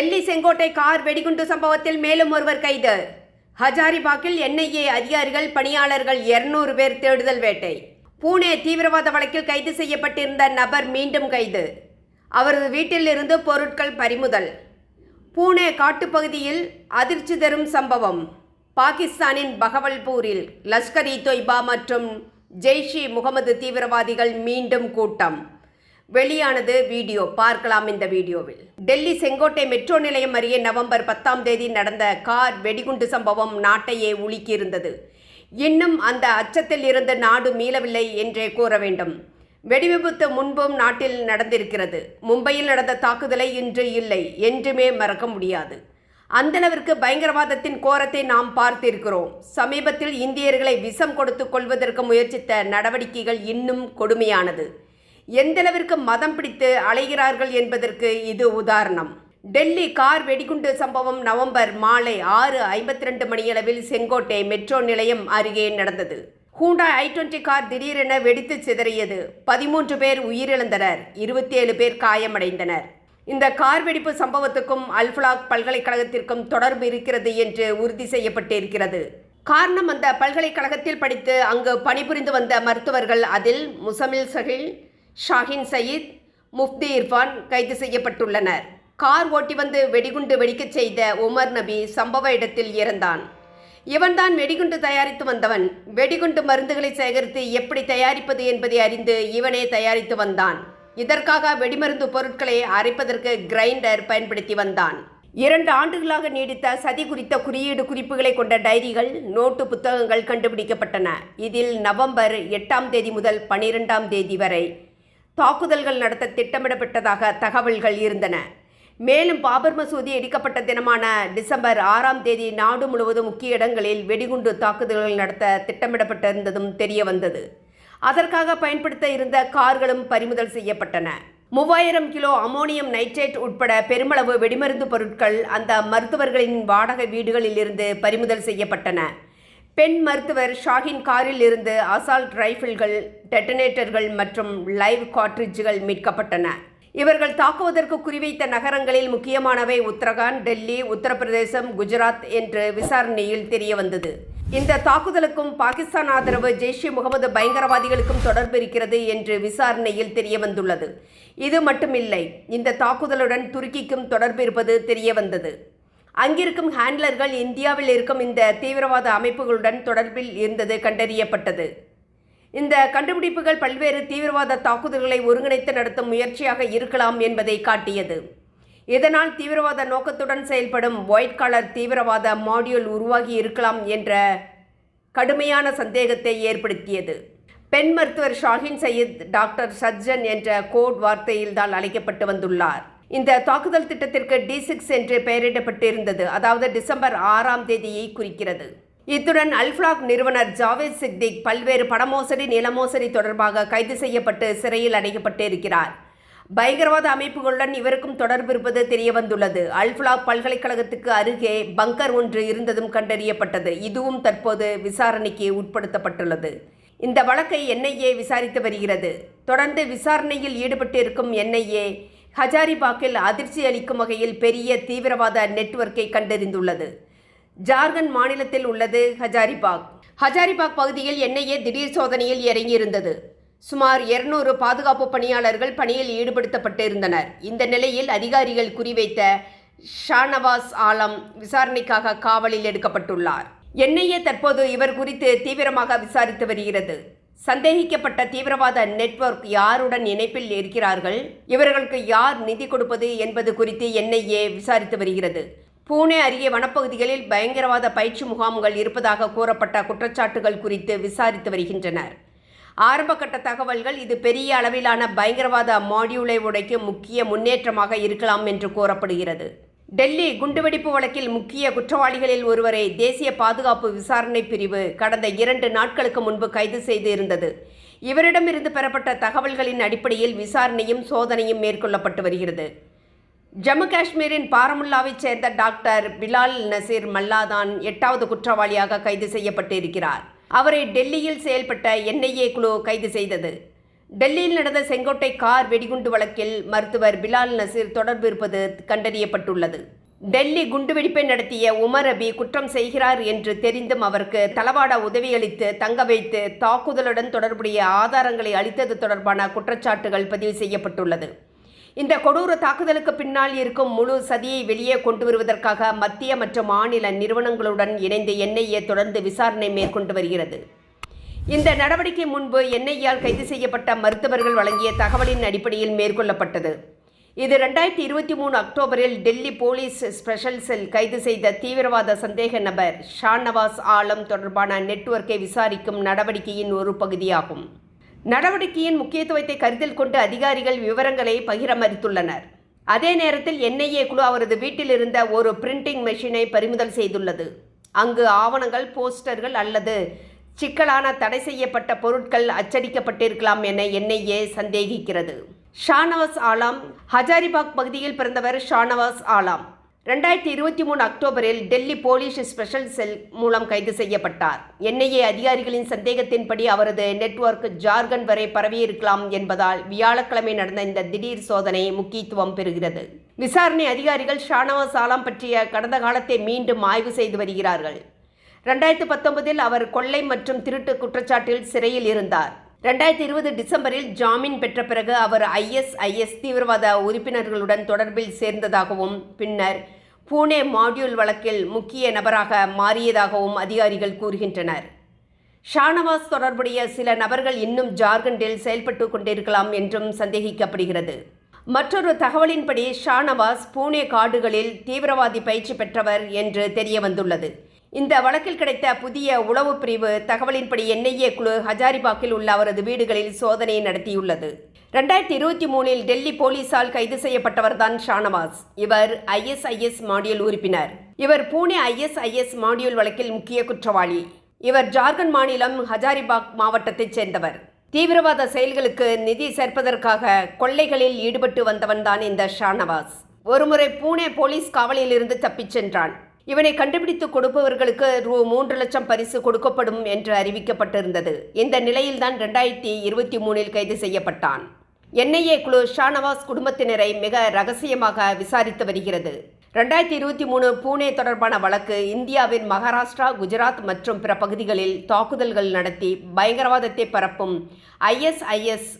Delhi Sengottai car வெடிகுண்டு சம்பவத்தில் மேலும் ஒருவர் கைது. ஹஜாரிபாக்கில் என்ஐஏ அதிகாரிகள் பணியாளர்கள் இருநூறு பேர் தேடுதல் வேட்டை. பூனே தீவிரவாத வழக்கில் கைது செய்யப்பட்டிருந்த நபர் மீண்டும் கைது. அவரது வீட்டிலிருந்து பொருட்கள் பறிமுதல். பூனே காட்டுப்பகுதியில் அதிர்ச்சி தரும் சம்பவம். பாகிஸ்தானின் பகவல்பூரில் லஷ்கர் இ தொய்பா மற்றும் ஜெய்ஷி முகமது தீவிரவாதிகள் மீண்டும் கூட்டம். வெளியானது வீடியோ. பார்க்கலாம் இந்த வீடியோவில். டெல்லி செங்கோட்டை மெட்ரோ நிலையம் அருகே நவம்பர் பத்தாம் தேதி நடந்த கார் வெடிகுண்டு சம்பவம் நாட்டையே உலுக்கியிருந்தது. இன்னும் அந்த அச்சத்தில் இருந்து நாடு மீளவில்லை என்றே கூற வேண்டும். வெடிவிபத்து முன்பும் நாட்டில் நடந்திருக்கிறது. மும்பையில் நடந்த தாக்குதலை இன்று இல்லை என்றுமே மறக்க முடியாது. அந்தளவிற்கு பயங்கரவாதத்தின் கோரத்தை நாம் பார்த்திருக்கிறோம். சமீபத்தில் இந்தியர்களை விஷம் கொடுத்து கொள்வதற்கு முயற்சித்த நடவடிக்கைகள் இன்னும் கொடுமையானது. எந்தளவிற்கு மதம் பிடித்து அலைகிறார்கள் என்பதற்கு இது உதாரணம். டெல்லி கார் வெடிகுண்டு சம்பவம் நவம்பர் மாலை ஆறு ஐம்பத்தி ரெண்டு மணியளவில் செங்கோட்டை மெட்ரோ நிலையம் அருகே நடந்தது. ஹூண்டா ஐ டுவெண்ட்டி கார் திடீரென வெடித்து சிதறியது. பதிமூன்று பேர் உயிரிழந்தனர். இருபத்தி ஏழு பேர் காயமடைந்தனர். இந்த கார் வெடிப்பு சம்பவத்துக்கும் அல்ஃபலாக் பல்கலைக்கழகத்திற்கும் தொடர்பு இருக்கிறது என்று உறுதி செய்யப்பட்டிருக்கிறது. காரணம் அந்த பல்கலைக்கழகத்தில் படித்து அங்கு பணிபுரிந்து வந்த மருத்துவர்கள் அதில் முசமில் சஹில் ஷாஹின் சயீத் முஃப்தி இர்ஃபான் கைது செய்யப்பட்டுள்ளனர். கார் ஓட்டி வந்து வெடிகுண்டு வெடிக்கச் செய்த உமர் நபி சம்பவ இடத்தில் இறந்தான். இவன்தான் வெடிகுண்டு தயாரித்து வந்தவன். வெடிகுண்டு மருந்துகளை சேகரித்து எப்படி தயாரிப்பது என்பதை அறிந்து இவனே தயாரித்து வந்தான். இதற்காக வெடிமருந்து பொருட்களை அரைப்பதற்கு கிரைண்டர் பயன்படுத்தி வந்தான். இரண்டு ஆண்டுகளாக நீடித்த சதி குறித்த குறியீடு குறிப்புகளை கொண்ட டைரிகள் நோட்டு புத்தகங்கள் கண்டுபிடிக்கப்பட்டன. இதில் நவம்பர் எட்டாம் தேதி முதல் பனிரெண்டாம் தேதி வரை தாக்குதல்கள் நடத்த திட்டமிடப்பட்டதாக தகவல்கள் இருந்தன. மேலும் பாபர் மசூதி இடிக்கப்பட்ட தினமான டிசம்பர் ஆறாம் தேதி நாடு முழுவதும் முக்கிய இடங்களில் வெடிகுண்டு தாக்குதல்கள் நடத்த திட்டமிடப்பட்டிருந்ததும் தெரிய வந்தது அதற்காக பயன்படுத்த இருந்த கார்களும் பறிமுதல் செய்யப்பட்டன. மூவாயிரம் கிலோ அமோனியம் நைட்ரேட் உட்பட பெருமளவு வெடிமருந்து பொருட்கள் அந்த மருத்துவர்களின் வாடகை வீடுகளில் இருந்து பறிமுதல் செய்யப்பட்டன. பெண் மருத்துவர் ஷாஹின் காரில் இருந்து அசால்ட் ரைஃபிள்கள் டெட்டனேட்டர்கள் மற்றும் லைவ் காட்ரிட்ஜுகள் மீட்கப்பட்டன. இவர்கள் தாக்குவதற்கு குறிவைத்த நகரங்களில் முக்கியமானவை உத்தரகாண்ட் டெல்லி உத்தரப்பிரதேசம் குஜராத் என்று விசாரணையில் தெரிய வந்தது இந்த தாக்குதலுக்கும் பாகிஸ்தான் ஆதரவு ஜெய்ஷ் இ முகமது பயங்கரவாதிகளுக்கும் தொடர்பு இருக்கிறது என்று விசாரணையில் தெரிய வந்துள்ளது இது மட்டுமில்லை இந்த தாக்குதலுடன் துருக்கிக்கும் தொடர்பு இருப்பது தெரிய வந்தது அங்கிருக்கும் ஹேண்ட்லர்கள் இந்தியாவில் இருக்கும் இந்த தீவிரவாத அமைப்புகளுடன் தொடர்பில் இருந்தது கண்டறியப்பட்டது. இந்த கண்டுபிடிப்புகள் பல்வேறு தீவிரவாத தாக்குதல்களை ஒருங்கிணைத்து நடத்தும் முயற்சியாக இருக்கலாம் என்பதை காட்டியது. இதனால் தீவிரவாத நோக்கத்துடன் செயல்படும் ஒயிட் காலர் தீவிரவாத மாடியூல் உருவாகி இருக்கலாம் என்ற கடுமையான சந்தேகத்தை ஏற்படுத்தியது. பெண் மருத்துவர் ஷாஹின் சயீத் டாக்டர் சஜ்ஜன் என்ற கோட் வார்த்தையில்தான் அழைக்கப்பட்டு வந்துள்ளார். இந்த தாக்குதல் திட்டத்திற்கு டி சிக்ஸ் என்று பெயரிடப்பட்டிருந்தது. அதாவது டிசம்பர் ஆறாம் தேதியை குறிக்கிறது. இத்துடன் அல்ஃபிளாக் நிறுவனர் ஜாவேத் சித்திக் பல்வேறு பணமோசடி நிலமோசடி தொடர்பாக கைது செய்யப்பட்டு சிறையில் அடைக்கப்பட்டு இருக்கிறார் பயங்கரவாத அமைப்புகளுடன் இவருக்கும் தொடர்பு இருப்பது தெரியவந்துள்ளது. அல்ஃபிளாக் அல்ஃப்லாக் பல்கலைக்கழகத்துக்கு அருகே பங்கர் ஒன்று இருந்ததும் கண்டறியப்பட்டது. இதுவும் தற்போது விசாரணைக்கு உட்படுத்தப்பட்டுள்ளது. இந்த வழக்கை என்ஐஏ விசாரித்து வருகிறது. தொடர்ந்து விசாரணையில் ஈடுபட்டிருக்கும் என்ஐஏ ஹஜாரிபாக்கில் அதிர்ச்சி அளிக்கும் வகையில் பெரிய தீவிரவாத நெட்வொர்க்கை கண்டறிந்துள்ளது. ஜார்க்கண்ட் மாநிலத்தில் உள்ளது ஹஜாரிபாக் ஹஜாரிபாக் பகுதியில் என்ஐஏ திடீர் சோதனையில் இறங்கியிருந்தது. சுமார் இருநூறு பாதுகாப்பு பணியாளர்கள் பணியில் ஈடுபடுத்தப்பட்டிருந்தனர். இந்த நிலையில் அதிகாரிகள் குறிவைத்த ஷானவாஸ் ஆலம் விசாரணைக்காக காவலில் எடுக்கப்பட்டுள்ளார். என்ஐஏ தற்போது இவர் குறித்து தீவிரமாக விசாரித்து வருகிறது. சந்தேகிக்கப்பட்ட தீவிரவாத நெட்வொர்க் யாருடன் இணைப்பில் இருக்கிறார்கள்? இவர்களுக்கு யார் நிதி கொடுப்பது என்பது குறித்து என்ஐஏ விசாரித்து வருகிறது. பூனே அருகே வனப்பகுதிகளில் பயங்கரவாத பயிற்சி முகாம்கள் இருப்பதாக கூறப்பட்ட குற்றச்சாட்டுகள் குறித்து விசாரித்து வருகின்றனர். ஆரம்பகட்ட தகவல்கள் இது பெரிய அளவிலான பயங்கரவாத மாடியூலை உடைக்கும் முக்கிய முன்னேற்றமாக இருக்கலாம் என்று கூறப்படுகிறது. டெல்லி குண்டுவெடிப்பு வழக்கில் முக்கிய குற்றவாளிகளில் ஒருவரை தேசிய பாதுகாப்பு விசாரணை பிரிவு கடந்த இரண்டு நாட்களுக்கு முன்பு கைது செய்து இருந்தது இவரிடமிருந்து பெறப்பட்ட தகவல்களின் அடிப்படையில் விசாரணையும் சோதனையும் மேற்கொள்ளப்பட்டு வருகிறது. ஜம்மு காஷ்மீரின் பாரமுல்லாவைச் சேர்ந்த டாக்டர் பிலால் நசீர் மல்லாதான் எட்டாவது குற்றவாளியாக கைது செய்யப்பட்டு இருக்கிறார் அவரை டெல்லியில் செயல்பட்ட என்ஐஏ குழு கைது செய்தது. டெல்லியில் நடந்த செங்கோட்டை கார் வெடிகுண்டு வழக்கில் மருத்துவர் பிலால் நசீர் தொடர்பு இருப்பது கண்டறியப்பட்டுள்ளது. டெல்லி குண்டுவெடிப்பை நடத்திய உமர் அபி குற்றம் செய்கிறார் என்று தெரிந்தும் அவருக்கு தளவாட உதவியளித்து தங்க வைத்து தாக்குதலுடன் தொடர்புடைய ஆதாரங்களை அளித்தது தொடர்பான குற்றச்சாட்டுகள் பதிவு செய்யப்பட்டுள்ளது. இந்த கொடூர தாக்குதலுக்கு பின்னால் இருக்கும் முழு சதியை வெளியே கொண்டு வருவதற்காக மத்திய மற்றும் மாநில நிறுவனங்களுடன் இணைந்து என்ஐஏ தொடர்ந்து விசாரணை மேற்கொண்டு வருகிறது. இந்த நடவடிக்கை முன்பு என்ஐயால் கைது செய்யப்பட்ட மருத்துவர்கள் வழங்கிய தகவலின் அடிப்படையில் மேற்கொள்ளப்பட்டது. இது ரெண்டாயிரத்தி இருபத்தி மூணு அக்டோபரில் டெல்லி போலீஸ் ஸ்பெஷல் செல் கைது செய்த தீவிரவாத சந்தேக நபர் ஷாநவாஸ் ஆலம் தொடர்பான நெட்வொர்க்கை விசாரிக்கும் நடவடிக்கையின் ஒரு பகுதியாகும். நடவடிக்கையின் முக்கியத்துவத்தை கருத்தில் கொண்டு அதிகாரிகள் விவரங்களை பகிர மறுத்துள்ளனர் அதே நேரத்தில் என்ஐஏ குழு அவரது வீட்டில் இருந்த ஒரு பிரிண்டிங் மெஷினை பறிமுதல் செய்துள்ளது. அங்கு ஆவணங்கள் போஸ்டர்கள் அல்லது சிக்கலான தடை செய்யப்பட்ட பொருட்கள் அச்சடிக்கப்பட்டிருக்கலாம் என என்ஐஏ சந்தேகிக்கிறது. ஷானவாஸ் ஆலாம் ஹஜாரிபாக் பகுதியில் பிறந்தவர் ஷானவாஸ் ஆலாம். ரெண்டாயிரத்தி இருபத்தி மூணு அக்டோபரில் டெல்லி போலீஸ் ஸ்பெஷல் செல் மூலம் கைது செய்யப்பட்டார். என்ஐஏ அதிகாரிகளின் சந்தேகத்தின்படி அவரது நெட்வொர்க் ஜார்க்கண்ட் வரை பரவியிருக்கலாம் என்பதால் வியாழக்கிழமை நடந்த இந்த திடீர் சோதனை முக்கியத்துவம் பெறுகிறது. விசாரணை அதிகாரிகள் ஷானவாஸ் ஆலாம் பற்றிய கடந்த காலத்தை மீண்டும் ஆய்வு செய்து வருகிறார்கள். ரெண்டாயிரத்து பத்தொன்பதில் அவர் கொள்ளை மற்றும் திருட்டு குற்றச்சாட்டில் சிறையில் இருந்தார். ரெண்டாயிரத்தி இருபது டிசம்பரில் ஜாமீன் பெற்ற பிறகு அவர் ஐஎஸ்ஐஎஸ் தீவிரவாத உறுப்பினர்களுடன் தொடர்பில் சேர்ந்ததாகவும் பின்னர் பூனே மாடியூல் வழக்கில் முக்கிய நபராக மாறியதாகவும் அதிகாரிகள் கூறுகின்றனர். ஷானவாஸ் தொடர்புடைய சில நபர்கள் இன்னும் ஜார்க்கண்டில் செயல்பட்டு கொண்டிருக்கலாம் என்றும் சந்தேகிக்கப்படுகிறது. மற்றொரு தகவலின்படி ஷானவாஸ் பூனே காடுகளில் தீவிரவாதி பயிற்சி பெற்றவர் என்று தெரிய வந்துள்ளது இந்த வழக்கில் கிடைத்த புதிய உளவு பிரிவு தகவலின்படி என்ஐஏ குழு ஹஜாரிபாக்கில் உள்ள அவரது வீடுகளில் சோதனை நடத்தியுள்ளது. ரெண்டாயிரத்தி இருபத்தி மூணில் டெல்லி போலீசால் கைது செய்யப்பட்டவர்தான் ஷானவாஸ். இவர் ஐஎஸ்ஐஎஸ் மாடியூல் உறுப்பினர். இவர் பூனே ஐஎஸ்ஐஎஸ் மாடியூல் வழக்கில் முக்கிய குற்றவாளி. இவர் ஜார்க்கண்ட் மாநிலம் ஹஜாரிபாக் மாவட்டத்தைச் சேர்ந்தவர். தீவிரவாத செயல்களுக்கு நிதி சேர்ப்பதற்காக கொள்ளைகளில் ஈடுபட்டு வந்தவன்தான் இந்த ஷானவாஸ். ஒருமுறை பூனே போலீஸ் காவலில் இருந்து தப்பிச் சென்றான். இவனை கண்டுபிடித்து கொடுப்பவர்களுக்கு ரூ மூன்று லட்சம் பரிசு கொடுக்கப்படும் என்று அறிவிக்கப்பட்டிருந்தது. இந்த நிலையில்தான் ரெண்டாயிரத்தி இருபத்தி மூணில் கைது செய்யப்பட்டான். என்ஐஏ குழு ஷானவாஸ் குடும்பத்தினரை மிக ரகசியமாக விசாரித்து வருகிறது. ரெண்டாயிரத்தி இருபத்தி மூணு பூனே தொடர்பான வழக்கு இந்தியாவின் மகாராஷ்டிரா குஜராத் மற்றும் பிற பகுதிகளில் தாக்குதல்கள் நடத்தி பயங்கரவாதத்தை பரப்பும் ஐஎஸ்ஐஎஸ்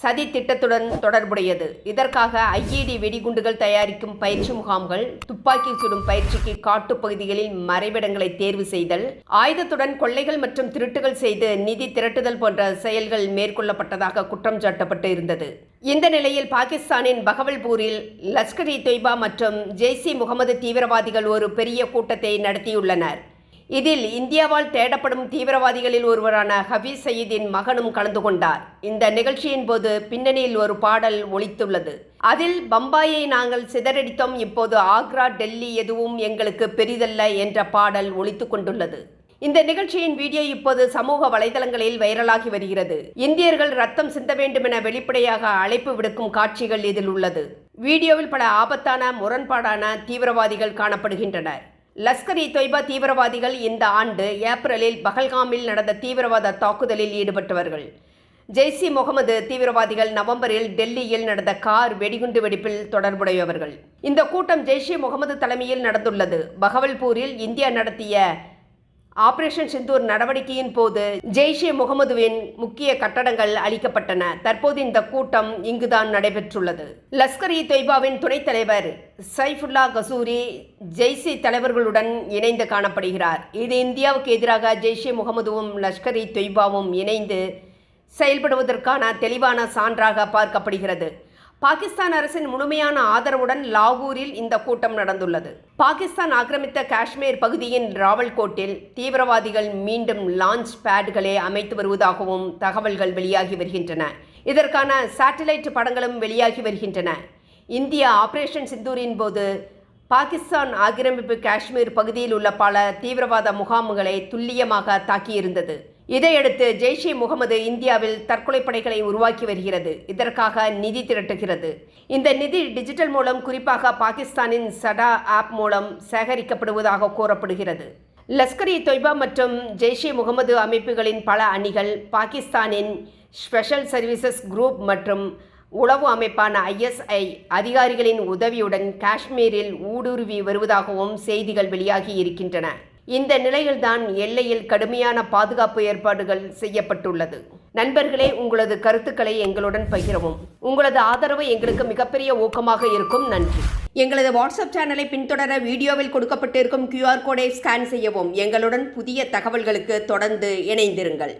சதி திட்டத்துடன் தொடர்புடையது. இதற்காக ஐஇடி வெடிகுண்டுகள் தயாரிக்கும் பயிற்சி முகாம்கள் துப்பாக்கி சுடும் பயிற்சிக்கு காட்டுப் பகுதிகளில் மறைவிடங்களை தேர்வு செய்தல் ஆயுதத்துடன் கொள்ளைகள் மற்றும் திருட்டுகள் செய்து நிதி திரட்டுதல் போன்ற செயல்கள் மேற்கொள்ளப்பட்டதாக குற்றம் சாட்டப்பட்டு இருந்தது. இந்த நிலையில் பாகிஸ்தானின் பகவல்பூரில் லஷ்கர் இ தொய்பா மற்றும் ஜெய்சி முகமது தீவிரவாதிகள் ஒரு பெரிய கூட்டத்தை நடத்தியுள்ளனர். இதில் இந்தியாவால் தேடப்படும் தீவிரவாதிகளில் ஒருவரான ஹபீஸ் சயீதின் மகனும் கலந்து கொண்டார். இந்த நிகழ்ச்சியின் போது பின்னணியில் ஒரு பாடல் ஒழித்துள்ளது அதில் பம்பாயை நாங்கள் சிதறடித்தோம் இப்போது ஆக்ரா டெல்லி எதுவும் எங்களுக்கு பெரிதல்ல என்ற பாடல் ஒலித்து கொண்டுள்ளது. இந்த நிகழ்ச்சியின் வீடியோ இப்போது சமூக வலைதளங்களில் வைரலாகி வருகிறது. இந்தியர்கள் ரத்தம் சிந்த வேண்டும் என வெளிப்படையாக அழைப்பு விடுக்கும் காட்சிகள் இதில் உள்ளது. வீடியோவில் பல ஆபத்தான முரண்பாடான தீவிரவாதிகள் காணப்படுகின்றனர். லஷ்கர் இ தொய்பா தீவிரவாதிகள் இந்த ஆண்டு ஏப்ரலில் பஹல்காமில் நடந்த தீவிரவாத தாக்குதலில் ஈடுபட்டவர்கள். ஜெய்சி முகமது தீவிரவாதிகள் நவம்பரில் டெல்லியில் நடந்த கார் வெடிகுண்டு வெடிப்பில் தொடர்புடையவர்கள். இந்த கூட்டம் ஜெய்ஷே முகமது தலைமையில் நடந்துள்ளது. பகவல்பூரில் இந்தியா நடத்திய ஆபரேஷன் சிந்தூர் நடவடிக்கையின் போது ஜெய்ஷே முகமதுவின் முக்கிய கட்டடங்கள் அளிக்கப்பட்டன தற்போது இந்த கூட்டம் இங்குதான் நடைபெற்றுள்ளது. லஷ்கர் இ தொய்பாவின் துணைத் தலைவர் சைஃபுல்லா கசூரி ஜெய்ஷே தலைவர்களுடன் இணைந்து காணப்படுகிறார். இது இந்தியாவுக்கு எதிராக ஜெய்ஷே முகமதுவும் லஷ்கர் இ தொய்பாவும் இணைந்து செயல்படுவதற்கான தெளிவான சான்றாக பார்க்கப்படுகிறது. பாகிஸ்தான் அரசின் முழுமையான ஆதரவுடன் லாகூரில் இந்த கூட்டம் நடந்துள்ளது. பாகிஸ்தான் ஆக்கிரமித்த காஷ்மீர் பகுதியின் ராவல்கோட்டில் தீவிரவாதிகள் மீண்டும் லான்ச் பேட்களை அமைத்து வருவதாகவும் தகவல்கள் வெளியாகி வருகின்றன. இதற்கான சேட்டலைட் படங்களும் வெளியாகி வருகின்றன. இந்தியா ஆபரேஷன் சிந்தூரின் போது பாகிஸ்தான் ஆக்கிரமிப்பு காஷ்மீர் பகுதியில் உள்ள பல தீவிரவாத முகாம்களை துல்லியமாக தாக்கியிருந்தது. இதையடுத்து ஜெய்ஷே முகமது இந்தியாவில் தற்கொலை படைகளை உருவாக்கி வருகிறது. இதற்காக நிதி திரட்டுகிறது. இந்த நிதி டிஜிட்டல் மூலம் குறிப்பாக பாகிஸ்தானின் சடா ஆப் மூலம் சேகரிக்கப்படுவதாக கூறப்படுகிறது. லஷ்கர் இ தொய்பா மற்றும் ஜெய்ஷே முகமது அமைப்புகளின் பல அணிகள் பாகிஸ்தானின் ஸ்பெஷல் சர்வீசஸ் குரூப் மற்றும் உளவு அமைப்பான ஐஎஸ்ஐ அதிகாரிகளின் உதவியுடன் காஷ்மீரில் ஊடுருவி வருவதாகவும் செய்திகள் வெளியாகி இருக்கின்றன. இந்த நிலையில்தான் எல்லையில் கடுமையான பாதுகாப்பு ஏற்பாடுகள் செய்யப்பட்டுள்ளது. நண்பர்களே உங்களது கருத்துக்களை எங்களுடன் பகிரவும். உங்களது ஆதரவு எங்களுக்கு மிகப்பெரிய ஊக்கமாக இருக்கும். நன்றி. எங்களது வாட்ஸ்அப் சேனலை பின்தொடர வீடியோவில் கொடுக்கப்பட்டிருக்கும் கியூஆர் கோடை ஸ்கேன் செய்யவும். எங்களுடன் புதிய தகவல்களுக்கு தொடர்ந்து இணைந்திருங்கள்.